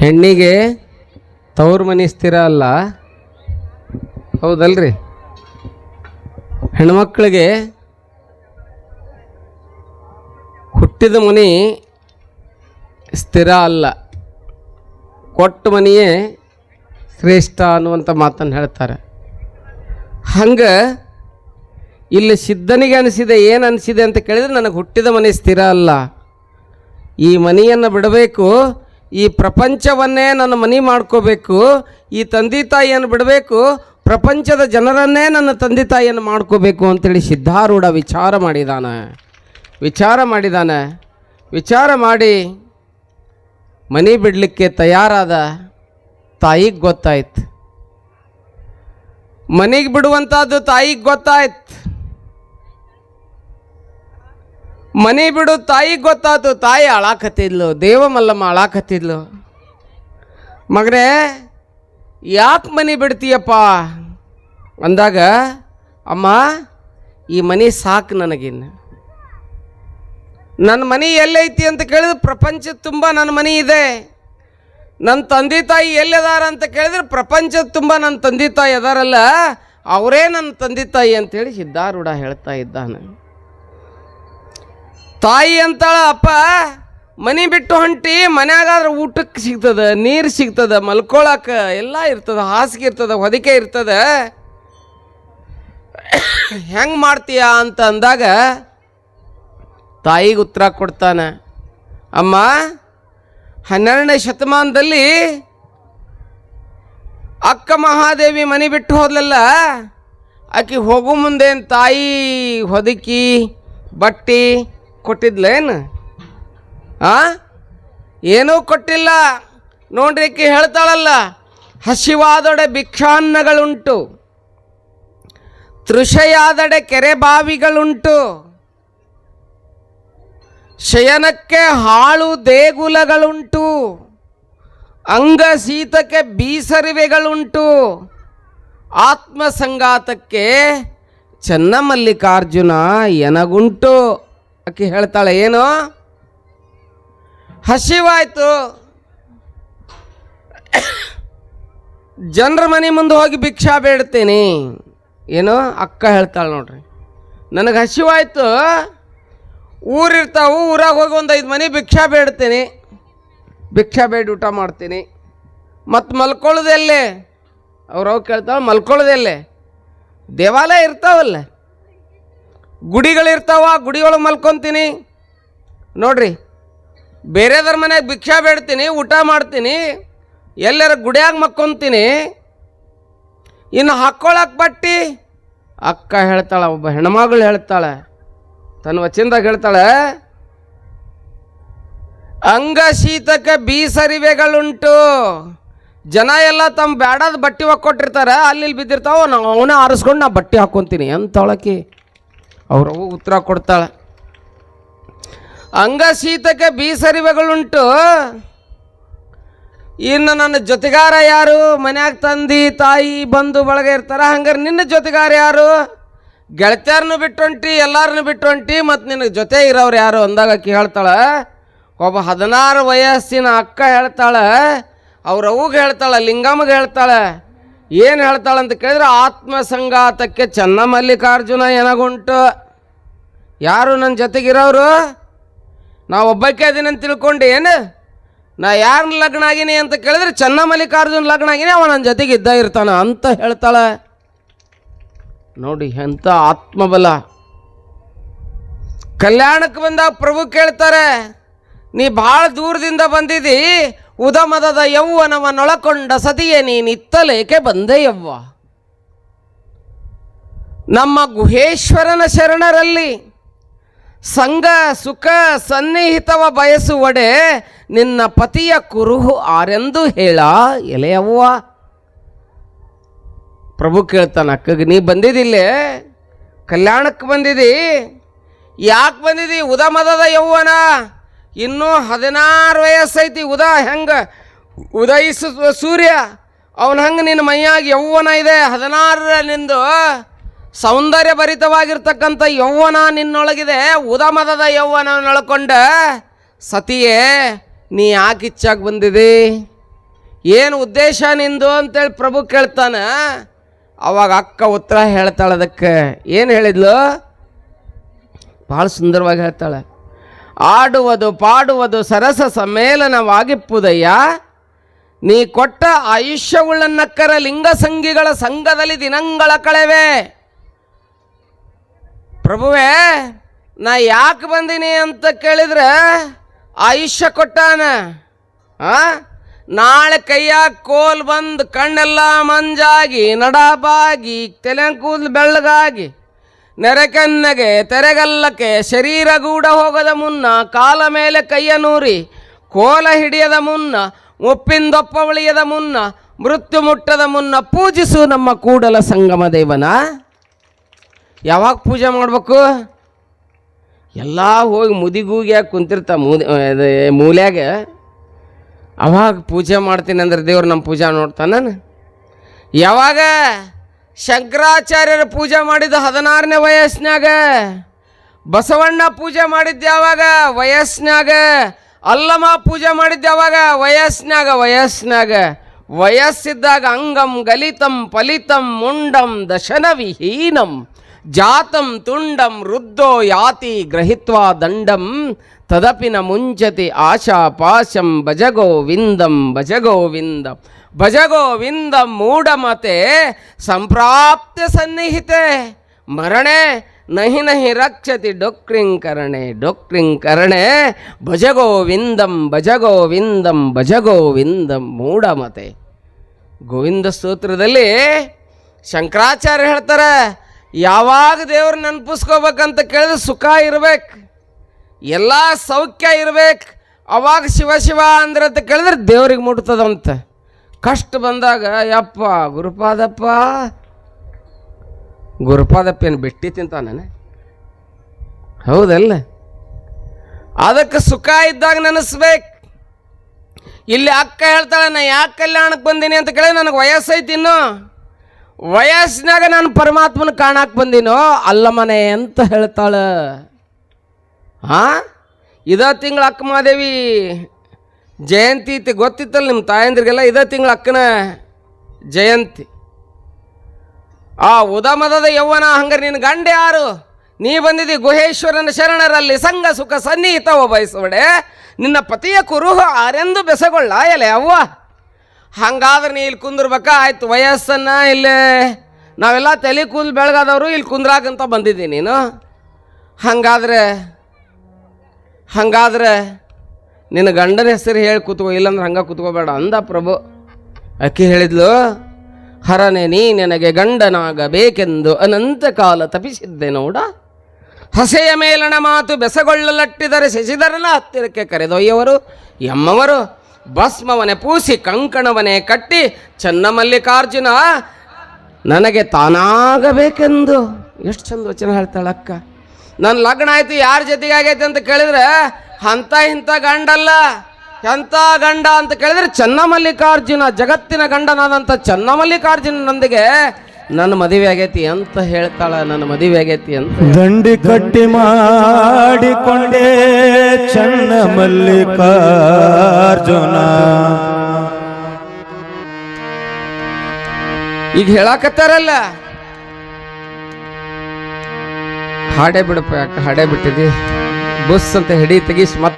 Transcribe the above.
ಹೆಣ್ಣಿಗೆ ತವ್ರ ಮನೆ ಸ್ಥಿರ ಅಲ್ಲ? ಹೌದಲ್ರಿ. ಹೆಣ್ಮಕ್ಳಿಗೆ ಹುಟ್ಟಿದ ಮನೆ ಸ್ಥಿರ ಅಲ್ಲ. ಕೊಟ್ಟ ಮನೆಯೇ ಶ್ರೇಷ್ಠ ಅನ್ನುವಂಥ ಮಾತನ್ನು ಹೇಳ್ತಾರೆ. ಹಂಗೆ ಇಲ್ಲಿ ಸಿದ್ಧನಿಗೆ ಅನಿಸಿದೆ, ಏನು ಅನಿಸಿದೆ ಅಂತ ಕೇಳಿದರೆ, ನನಗೆ ಹುಟ್ಟಿದ ಮನೆ ಸ್ಥಿರ ಅಲ್ಲ. ಈ ಮನೆಯನ್ನು ಬಿಡಬೇಕು ಈ ಪ್ರಪಂಚವನ್ನೇ ನನ್ನ ಮನೆ ಮಾಡ್ಕೋಬೇಕು, ಈ ತಂದೆ ತಾಯಿಯನ್ನು ಬಿಡಬೇಕು, ಪ್ರಪಂಚದ ಜನರನ್ನೇ ನನ್ನ ತಂದೆ ತಾಯಿಯನ್ನು ಮಾಡ್ಕೋಬೇಕು ಅಂತೇಳಿ ಸಿದ್ಧಾರೂಢ ವಿಚಾರ ಮಾಡಿದಾನೆ. ವಿಚಾರ ಮಾಡಿದಾನೆ. ವಿಚಾರ ಮಾಡಿ ಮನೆ ಬಿಡಲಿಕ್ಕೆ ತಯಾರಾದ ತಾಯಿಗೆ ಗೊತ್ತಾಯ್ತು. ಮನೆಗೆ ಬಿಡುವಂಥದ್ದು ತಾಯಿಗೆ ಗೊತ್ತಾಯ್ತು. ಮನೆ ಬಿಡು ತಾಯಿಗೆ ಗೊತ್ತಾಯ್ತು ತಾಯಿ ಅಳಾಕತ್ತಿದ್ಲು ದೇವಮಲ್ಲಮ್ಮ ಅಳಾಕತ್ತಿದ್ಲು. ಮಗನೇ ಯಾಕೆ ಮನೆ ಬಿಡ್ತೀಯಪ್ಪ? ಅಂದಾಗ, ಅಮ್ಮ, ಈ ಮನೆ ಸಾಕು ನನಗಿನ್ನು. ನನ್ನ ಮನೆ ಎಲ್ಲೈತಿ ಅಂತ ಕೇಳಿದ್ರೆ ಪ್ರಪಂಚದ ತುಂಬ ನನ್ನ ಮನೆ ಇದೆ. ನನ್ನ ತಂದೆ ತಾಯಿ ಎಲ್ಲಿದಾರ ಅಂತ ಕೇಳಿದ್ರೆ ಪ್ರಪಂಚದ ತುಂಬ ನನ್ನ ತಂದೆ ತಾಯಿ ಅದಾರಲ್ಲ, ಅವರೇ ನನ್ನ ತಂದೆ ತಾಯಿ ಅಂತೇಳಿ ಸಿದ್ಧಾರೂಢ ಹೇಳ್ತಾ ಇದ್ದಾನೆ. ತಾಯಿ ಅಂತಾಳ, ಅಪ್ಪ, ಮನೆ ಬಿಟ್ಟು ಹೊಂಟಿ ಮನ್ಯಾಗಾದ್ರೆ ಊಟಕ್ಕೆ ಸಿಗ್ತದೆ, ನೀರು ಸಿಗ್ತದೆ ಮಲ್ಕೊಳಕ್ಕೆ ಎಲ್ಲ ಇರ್ತದೆ, ಹಾಸಿಗೆ ಇರ್ತದೆ, ಹೊದಿಕೆ ಇರ್ತದೆ. ಹೆಂಗೆ ಮಾಡ್ತೀಯ ಅಂತ ಅಂದಾಗ ತಾಯಿಗೆ ಉತ್ತರ ಕೊಡ್ತಾನೆ, ಅಮ್ಮ, ಹನ್ನೆರಡನೇ ಶತಮಾನದಲ್ಲಿ ಅಕ್ಕ ಮಹಾದೇವಿ ಮನೆ ಬಿಟ್ಟು ಹೋದ್ಲಲ್ಲ, ಆಕೆ ಹೋಗೋ ಮುಂದೆ ತಾಯಿ ಹೊದಕಿ, ಬಟ್ಟಿ ಕೊಟ್ಟಿದ್ಲೇನು? ಆ? ಏನೂ ಕೊಟ್ಟಿಲ್ಲ. ನೋಡ್ರಿಕ್ಕೆ ಹೇಳ್ತಾಳಲ್ಲ, ಹಸಿವಾದೊಡೆ ಭಿಕ್ಷಾನ್ನಗಳುಂಟು, ತೃಷೆಯಾದಡೆ ಕೆರೆ ಬಾವಿಗಳುಂಟು ಶಯನಕ್ಕೆ ಹಾಳು ದೇಗುಲಗಳುಂಟು ಅಂಗ ಶೀತಕ್ಕೆ ಬೀಸರಿವೆಗಳುಂಟು, ಆತ್ಮಸಂಗಾತಕ್ಕೆ ಚನ್ನಮಲ್ಲಿಕಾರ್ಜುನ ಎನಗುಂಟು. ಆಕೆ ಹೇಳ್ತಾಳೆ, ಏನು? ಹಸಿವಾಯ್ತು. ಜನರ ಮನೆ ಮುಂದೆ ಹೋಗಿ ಭಿಕ್ಷಾ ಬೇಡ್ತೀನಿ. ಏನು? ಅಕ್ಕ ಹೇಳ್ತಾಳೆ ನೋಡ್ರಿ. ನನಗೆ ಹಸಿವಾಯ್ತು. ಊರಿರ್ತಾವು, ಊರಾಗ ಹೋಗಿ ಒಂದು ಐದು ಮನೆ ಭಿಕ್ಷಾ ಬೇಡ್ತೀನಿ. ಭಿಕ್ಷಾ ಬೇಡಿ, ಊಟ ಮಾಡ್ತೀನಿ. ಮತ್ತು ಮಲ್ಕೊಳ್ಳೋದೆಲ್ಲೇ? ಅವ್ರು ಕೇಳ್ತಾವೆ ಮಲ್ಕೊಳ್ಳೋದೆಲ್ಲೇ? ದೇವಾಲಯ ಇರ್ತಾವಲ್ಲ? ಗುಡಿಗಳಿರ್ತಾವ, ಗುಡಿಯೊಳಗೆ ಮಲ್ಕೊತೀನಿ. ನೋಡ್ರಿ ಬೇರೆದರ ಮನೆಗೆ ಭಿಕ್ಷಾ ಬೇಡ್ತೀನಿ, ಊಟ ಮಾಡ್ತೀನಿ, ಎಲ್ಲರ ಗುಡಿಯಾಗ ಮಕ್ಕೊತೀನಿ. ಇನ್ನು ಹಾಕ್ಕೊಳಕ್ಕೆ ಬಟ್ಟಿ, ಅಕ್ಕ ಹೇಳ್ತಾಳೆ, ಒಬ್ಬ ಹೆಣ್ಮಗಳು ಹೇಳ್ತಾಳೆ, ತನ್ನ ವಚನದಾಗ ಹೇಳ್ತಾಳೆ, ಅಂಗ ಶೀತಕ್ಕೆ ಬೀಸರಿವೆಗಳುಂಟು. ಜನ ಎಲ್ಲ ತಮ್ಮ ಬ್ಯಾಡದ ಬಟ್ಟೆ ಒಕ್ಕೊಟ್ಟಿರ್ತಾರೆ ಅಲ್ಲಿ ಬಿದ್ದಿರ್ತಾವ, ನಾವು ಅವನೇ ಆರಿಸ್ಕೊಂಡು ನಾ ಬಟ್ಟೆ ಹಾಕ್ಕೊಂತೀನಿ ಅಂತವಳಕಿ ಅವ್ರು ಉತ್ತರ ಕೊಡ್ತಾಳೆ. ಅಂಗ ಶೀತಕ್ಕೆ ಬೀಸರಿವೆಗಳುಂಟು. ಇನ್ನು ನನ್ನ ಜೊತೆಗಾರ ಯಾರು? ಮನ್ಯಾಗ ತಂದಿ, ತಾಯಿ, ಬಂಧು, ಬಳಗ ಇರ್ತಾರ, ಹಂಗಾರೆ ನಿನ್ನ ಜೊತೆಗಾರ ಯಾರು? ಗೆಳತಿಯರನ್ನು ಬಿಟ್ಟೊಂಟಿ ಎಲ್ಲಾರನ್ನು ಬಿಟ್ಟೊಂಟಿ ಮತ್ತು ನಿನಗೆ ಜೊತೆ ಇರೋರು ಯಾರು ಅಂದಾಗ ಕೇಳ್ತಾಳೆ ಒಬ್ಬ ಹದಿನಾರು ವಯಸ್ಸಿನ ಅಕ್ಕ ಹೇಳ್ತಾಳೆ ಅವ್ರವ್ಗೆ ಹೇಳ್ತಾಳೆ, ಲಿಂಗಮ್ಮಗೆ ಹೇಳ್ತಾಳೆ. ಏನು ಹೇಳ್ತಾಳಂತ ಕೇಳಿದ್ರೆ ಆತ್ಮಸಂಗಾತಕ್ಕೆ ಚನ್ನಮಲ್ಲಿಕಾರ್ಜುನ ಎನಗುಂಟು. ಯಾರು ನನ್ನ ಜೊತೆಗಿರೋರು? ನಾ ಒಬ್ಬಕ್ಕೆ ಅಂತ ತಿಳ್ಕೊಂಡು, ಏನು? ನಾ ಯಾರನ್ನ ಲಗ್ನ ಆಗೀನಿ ಅಂತ ಕೇಳಿದ್ರೆ ಚನ್ನಮಲ್ಲಿಕಾರ್ಜುನ ಲಗ್ನ ಆಗಿನಿ ಅವ ನನ್ನ ಜೊತೆಗೆ ಇದ್ದ ಇರ್ತಾನ ಅಂತ ಹೇಳ್ತಾಳೆ. ನೋಡಿ ಎಂಥ ಆತ್ಮಬಲ. ಕಲ್ಯಾಣಕ್ಕೆ ಬಂದಾಗ ಪ್ರಭು ಕೇಳ್ತಾರೆ, ನೀ ಭಾಳ ದೂರದಿಂದ ಬಂದಿದ್ದಿ ಉದಮದದ ಯೌವನವನ್ನೊಳಕೊಂಡ ಸತಿಯೇ ನೀನಿತ್ತಲೇಕೆ ಬಂದೆಯವ್ವ? ನಮ್ಮ ಗುಹೇಶ್ವರನ ಶರಣರಲ್ಲಿ ಸಂಘ ಸುಖ, ಸನ್ನಿಹಿತವ ಬಯಸುವಡೆ ನಿನ್ನ ಪತಿಯ ಕುರುಹು ಆರೆಂದು ಹೇಳ ಎಲೆಯವ್ವ. ಪ್ರಭು ಕೇಳ್ತಾನ, ಅಕ್ಕಗೆ ನೀ ಬಂದಿದ್ದಿಲ್ಲೇ? ಕಲ್ಯಾಣಕ್ಕೆ ಬಂದಿದಿ ಯಾಕೆ ಬಂದಿದಿ ಉದಮದದ ಯೌವನ? ಇನ್ನೂ ಹದಿನಾರು ವಯಸ್ಸೈತಿ, ಉದ ಹೆಂಗೆ ಉದಯಿಸ ಸೂರ್ಯ, ಅವನ ಹಂಗೆ ನಿನ್ನ ಮೈಯಾಗ ಯೌವನ ಇದೆ. ಹದಿನಾರರ ನಿಂದು ಸೌಂದರ್ಯ ಭರಿತವಾಗಿರ್ತಕ್ಕಂಥ ಯೌವನ ನಿನ್ನೊಳಗಿದೆ. ಉದ ಮದದ ಯೌವನ ನಳ್ಕೊಂಡ ಸತಿಯೇ, ನೀ ಯಾಕೆ ಇಚ್ಛಾಗಿ ಬಂದಿದೆ? ಏನು ಉದ್ದೇಶ ನಿಂದು ಅಂತೇಳಿ ಪ್ರಭು ಕೇಳ್ತಾನೆ. ಅವಾಗ ಅಕ್ಕ ಉತ್ತರ ಹೇಳ್ತಾಳೆ ಅದಕ್ಕೆ. ಏನು ಹೇಳಿದ್ಲು? ಭಾಳ ಸುಂದರವಾಗಿ ಹೇಳ್ತಾಳೆ. ಆಡುವುದು ಪಾಡುವುದು ಸರಸ ಸಮ್ಮೇಳನವಾಗಿಪ್ಪುದಯ್ಯ. ನೀ ಕೊಟ್ಟ ಆಯುಷ್ಯವುಳ್ಳನ್ನಕ್ಕರ ಲಿಂಗಸಂಗಿಗಳ ಸಂಘದಲ್ಲಿ ದಿನಂಗಳ ಕಳೆವೆ. ಪ್ರಭುವೇ, ನಾ ಯಾಕೆ ಬಂದೀನಿ ಅಂತ ಕೇಳಿದ್ರೆ ಆಯುಷ್ಯ ಕೊಟ್ಟಾನ. ನಾಳೆ ಕೈಯಾಗ ಕೋಲ್ ಬಂದು ಕಣ್ಣೆಲ್ಲ ಮಂಜಾಗಿ, ನಡಬಾಗಿ ತಲೆ ಕೂದಲು ಬೆಳ್ಳಗಾಗಿ ನೆರೆಕೆನ್ನೆಗೆ ತೆರೆಗಲ್ಲಕ್ಕೆ, ಶರೀರಗೂಡ ಹೋಗದ ಮುನ್ನ, ಕಾಲ ಮೇಲೆ ಕೈಯ ನೂರಿ, ಕೋಲ ಹಿಡಿಯದ ಮುನ್ನ ಒಪ್ಪಿಂದೊಪ್ಪ ಉಳಿಯದ ಮುನ್ನ, ಮೃತ್ಯು ಮುಟ್ಟದ ಮುನ್ನ ಪೂಜಿಸು ನಮ್ಮ ಕೂಡಲ ಸಂಗಮ ದೇವನ. ಯಾವಾಗ ಪೂಜೆ ಮಾಡಬೇಕು? ಎಲ್ಲ ಹೋಗಿ ಮುದಿಗೂಗ್ಯಾಗ ಕುಂತಿರ್ತ ಮುದಿ ಮೂಲ್ಯಾಗ. ಅವಾಗ ಪೂಜೆ ಮಾಡ್ತೀನಿ ಅಂದ್ರೆ ದೇವ್ರು ನಮ್ಮ ಪೂಜೆ ನೋಡ್ತಾನ. ಯಾವಾಗ? ಶಂಕರಾಚಾರ್ಯರ ಪೂಜೆ ಮಾಡಿದ ಹದಿನಾರನೇ ವಯಸ್ಸಿನಾಗ. ಬಸವಣ್ಣ ಪೂಜೆ ಮಾಡಿದ್ದು ಯಾವಾಗ? ವಯಸ್ಸಿನಾಗ. ಅಲ್ಲಮ ಪೂಜೆ ಮಾಡಿದ್ದು ಯಾವಾಗ? ವಯಸ್ಸಿನಾಗ ವಯಸ್ಸಿನಾಗ. ವಯಸ್ಸಿದ್ದಾಗ ಅಂಗಂ ಗಲಿತಂ ಫಲಿತಂ ಮುಂಡಂ ದಶನ ವಿಹೀನಂ ಜಾತಂ ತುಂಡಂ ರುದ್ಧೋ ಯಾತಿ ಗ್ರಹಿತ್ವ ದಂಡಂ. ತದಪಿನ ಮುಂಚತಿ ಆಶಾ ಪಾಶಂ ಭಜಗೋವಿಂದಂ ಭಜಗೋವಿಂದಂ ಭಜಗೋವಿಂದಂ ಮೂಢಮತೆ ಸಂಪ್ರಾಪ್ತ ಸನ್ನಿಹಿತೆ. ಮರಣೆ ನಹಿ ನಹಿ ರಕ್ಷತಿ ಡೊಕ್ರಿಂಕರಣೆ ಡೊಕ್ರಿಂಕರಣೆ ಭಜಗೋವಿಂದಂ ಭಜಗೋವಿಂದಂ ಭಜಗೋವಿಂದಂ ಮೂಢಮತೆ. ಗೋವಿಂದ ಸ್ತೋತ್ರದಲ್ಲಿ ಶಂಕರಾಚಾರ್ಯ ಹೇಳ್ತಾರೆ, ಯಾವಾಗ ದೇವ್ರ ನೆನಪಿಸ್ಕೋಬೇಕಂತ ಕೇಳಿದ್ರೆ ಸುಖ ಇರ್ಬೇಕು, ಎಲ್ಲ ಸೌಖ್ಯ ಇರ್ಬೇಕು. ಅವಾಗ ಶಿವ ಶಿವ ಅಂದ್ರೆ ಅಂತ ಕೇಳಿದ್ರೆ ದೇವ್ರಿಗೆ ಮುಟ್ತದಂತ. ಕಷ್ಟ ಬಂದಾಗ, ಯಪ್ಪ, ಗುರುಪಾದಪ್ಪ ಗುರುಪಾದಪ್ಪ ಏನು ಬಿಟ್ಟಿ ತಿಂತಾನೆ ಹೌದಲ್ಲ? ಅದಕ್ಕೆ ಸುಖ ಇದ್ದಾಗ ನೆನೆಸ್ಬೇಕು. ಇಲ್ಲಿ ಅಕ್ಕ ಹೇಳ್ತಾಳೆ, ನಾ ಯಾಕೆ ಕಲ್ಯಾಣಕ್ಕೆ ಬಂದೀನಿ ಅಂತ ಕೇಳಿ ನನಗೆ ವಯಸ್ಸೈತಿ ಇನ್ನು. ವಯಸ್ಸಿನಾಗ ನಾನು ಪರಮಾತ್ಮನ ಕಾಣಕ್ಕೆ ಬಂದೀನೋ, ಅಲ್ಲ ಮನೆ ಅಂತ ಹೇಳ್ತಾಳೆ. ಹಾ ಇದ ತಿಂಗಳ ಅಕ್ಕ ಮಾದೇವಿ ಜಯಂತಿ ಇತ್ತು. ಗೊತ್ತಿತ್ತಲ್ಲ ನಿಮ್ಮ ತಾಯಂದ್ರಿಗೆಲ್ಲ? ಇದೇ ತಿಂಗಳ ಅಕ್ಕನ ಜಯಂತಿ. ಆ ಉದಮದದ ಯೌವನ ಹಂಗಾರೆ ನಿನ್ನ ಗಂಡ ಯಾರು? ನೀ ಬಂದಿದ್ದಿ ಗುಹೇಶ್ವರನ ಶರಣರಲ್ಲಿ. ಸಂಘ ಸುಖ ಸನ್ನಿಹಿತವ ಬಯಸುವಡೆ ನಿನ್ನ ಪತಿಯ ಕುರುಹು ಆರೆಂದು ಬೆಸಗೊಳ್ಳ ಎಲೆ ಅವ್ವ. ಹಂಗಾದ್ರೆ ನೀ ಇಲ್ಲಿ ಕುಂದಿರ್ಬೇಕಾ? ಆಯ್ತು, ವಯಸ್ಸನ್ನ ಇಲ್ಲೇ. ನಾವೆಲ್ಲ ತಲೆ ಕೂದಲು ಬೆಳಗಾದವರು ಇಲ್ಲಿ ಕುಂದ್ರಾಕಂತ ಬಂದಿದ್ದೀನಿ ನೀನು. ಹಂಗಾದ್ರೆ ಹಂಗಾದ್ರೆ ನಿನ್ನ ಗಂಡನ ಹೆಸರು ಹೇಳಿ ಕೂತ್ಕೋ, ಇಲ್ಲಂದ್ರೆ ಹಂಗೆ ಕೂತ್ಕೋಬೇಡ ಅಂದ ಪ್ರಭು. ಅಕ್ಕಿ ಹೇಳಿದ್ಲು, ಹರನೆ ನೀ ನನಗೆ ಗಂಡನಾಗಬೇಕೆಂದು ಅನಂತ ಕಾಲ ತಪಿಸಿದ್ದೆ ನೋಡ. ಹಸೆಯ ಮೇಲಣ ಮಾತು ಬೆಸಗೊಳ್ಳಲಟ್ಟಿದರೆ ಶಶಿಧರನ ಹತ್ತಿರಕ್ಕೆ ಕರೆದೊಯ್ಯವರು. ಎಮ್ಮವರು, ಭಸ್ಮವನೆ ಪೂಸಿ ಕಂಕಣವನೆ ಕಟ್ಟಿ ಚನ್ನಮಲ್ಲಿಕಾರ್ಜುನ ನನಗೆ ತಾನಾಗಬೇಕೆಂದು. ಎಷ್ಟು ಚಂದ ವಚನ ಹೇಳ್ತಾಳೆ ಅಕ್ಕ ನನ್ನ ಲಗ್ನ ಆಯಿತು, ಯಾರ ಜೊತೆಗೆ ಆಗೈತೆ ಅಂತ ಕೇಳಿದ್ರೆ ಅಂಥ ಇಂಥ ಗಂಡಲ್ಲ. ಎಂಥ ಗಂಡ ಅಂತ ಕೇಳಿದ್ರೆ ಚನ್ನಮಲ್ಲಿಕಾರ್ಜುನ ಜಗತ್ತಿನ ಗಂಡನಾದಂಥ ಚನ್ನಮಲ್ಲಿಕಾರ್ಜುನನೊಂದಿಗೆ ನನ್ನ ಮದುವೆ ಆಗೈತಿ ಅಂತ ಹೇಳ್ತಾಳ ನನ್ನ ಮದುವೆ ಆಗೈತಿ ಅಂತ ದಂಡಿ ಕಟ್ಟಿ ಮಾಡಿಕೊಂಡೆ ಚನ್ನ ಮಲ್ಲಿಕಾರ್ಜುನ ಈಗ ಹೇಳಾಕತ್ತಾರಲ್ಲ. ಹಾಡೇ ಬಿಡಪ್ಪ ಯಾಕೆ ಹಾಡೇ ಬಿಟ್ಟಿದಿ? ಬುಸ್ ಅಂತ ಹಿಡಿ ತೆಗಿಸ್ ಮತ್ತೆ